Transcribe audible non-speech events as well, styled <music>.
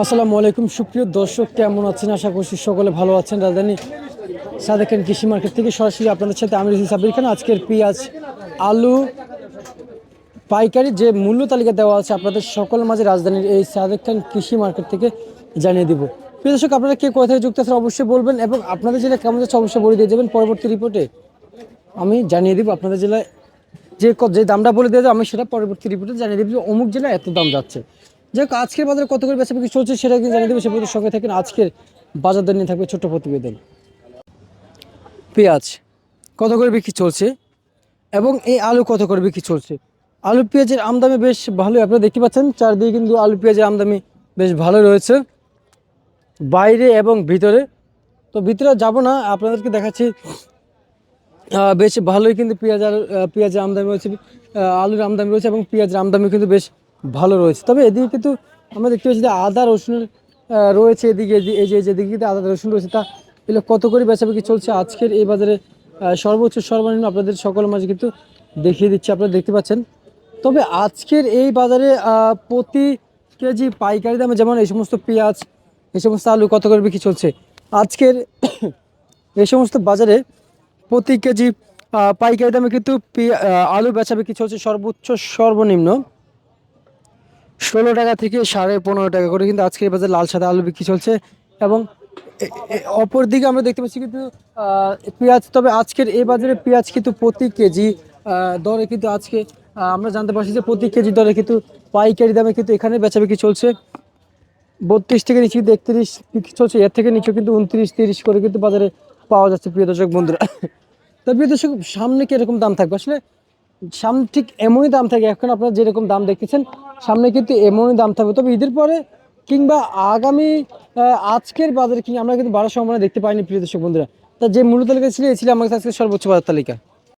আসসালামু আলাইকুম, সুপ্রিয় দর্শক, কেমন আছেন? আশা করছি সকলে ভালো আছেন। রাজধানী সাদেক খান কৃষি মার্কেট থেকে সরাসরি আপনাদের সাথে আমি রয়েছি সাবির খান। আজকের পেঁয়াজ, আলু, পাইকারি যে মূল্য তালিকা দেওয়া আছে আপনাদের সকল মাঝে রাজধানীর এই সাদেক খান কৃষি মার্কেট থেকে জানিয়ে দিব। প্রিয় দর্শক, আপনারা কে কোথা থেকে যুক্ত আছেন অবশ্যই বলবেন এবং আপনাদের জেলায় কেমন যাচ্ছে অবশ্যই বলে দিয়ে যাবেন। পরবর্তী রিপোর্টে আমি জানিয়ে দিব আপনাদের জেলায় যে যে দামটা বলে দিয়ে আমি সেটা পরবর্তী রিপোর্টে জানিয়ে দেবো যে অমুক জেলায় এত দাম যাচ্ছে। যাই হোক আজকের বাজারে কত করে বেচা বিক্রি চলছে সেটা কিন্তু জানিয়ে দেবো। সে সঙ্গে থাকেন আজকের বাজার দর নিয়ে থাকবে ছোট্ট প্রতিবেদন। পেঁয়াজ কত করে বিক্রি চলছে এবং এই আলু কত করে বিক্রি চলছে? আলু পেঁয়াজের আমদামি বেশ ভালোই আপনারা দেখতে পাচ্ছেন চারদিকে কিন্তু আলু পেঁয়াজের আমদামি বেশ ভালো রয়েছে। বাইরে এবং ভিতরে তো ভিতরে যাব না আপনাদেরকে দেখাচ্ছি বেশ ভালোই কিন্তু পেঁয়াজ আহ, পেঁয়াজের আমদানি রয়েছে আলুর আমদানি রয়েছে এবং পেঁয়াজের আমদানি কিন্তু বেশ ভালো রয়েছে। তবে এদিকে কিন্তু আমরা দেখতে পাচ্ছি যে আদা, রসুন রয়েছে এদিকে এদি- এই যে এই যে এদিকে কিন্তু আদা, রসুন রয়েছে। তা এগুলো কত করে বেচাবেচি চলছে আজকের এই বাজারে? সর্বোচ্চ, সর্বনিম্ন আপনাদের সকল মাঝে কিন্তু দেখিয়ে দিচ্ছি, আপনারা দেখতে পাচ্ছেন। তবে আজকের এই বাজারে প্রতি কেজি পাইকারি দামে যেমন এই সমস্ত পেঁয়াজ, এই সমস্ত আলু কত করে বিক্রি চলছে? আজকের <coughs> এই সমস্ত বাজারে প্রতি কেজি পাইকারি দামে কিন্তু আলু বেচা বিক্রি চলছে সর্বোচ্চ, সর্বনিম্ন। ষোলো টাকা থেকে সাড়ে পনেরো টাকা করে কিন্তু আজকের বাজারে লাল সাদা আলু বিক্রি চলছে এবং অপর দিকে আমরা দেখতে পাচ্ছি কিন্তু পেঁয়াজ, তবে আজকের এই বাজারে পেঁয়াজ কিন্তু প্রতি কেজি দরে কিন্তু আজকে আমরা জানতে পারছি যে প্রতি কেজি দরে কিন্তু পাইকারি দামে কিন্তু এখানে বেচা বিক্রি চলছে। বত্রিশ থেকে নিচে কিন্তু একত্রিশ বিক্রি চলছে, এর থেকে নিচে কিন্তু উনত্রিশ, তিরিশ করে কিন্তু বাজারে পাওয়া যাচ্ছে, প্রিয় দর্শক বন্ধুরা। তো প্রিয় দর্শক, সামনে কি এরকম দাম থাকবে? আসলে সামনে ঠিক এমনই দাম থাকে। এখন আপনারা যেরকম দাম দেখতেছেন, সামনে কিন্তু এমনই দাম থাকবে। তবে ঈদের পরে কিংবা আগামী আজকের বাজারে কিংবা আমরা কিন্তু বারো সম্ভাবনা দেখতে পাইনি প্রিয় দর্শক বন্ধুরা। তা যে মূল্য তালিকা ছিল, এই ছিল আমার কাছে সর্বোচ্চ বাজার তালিকা।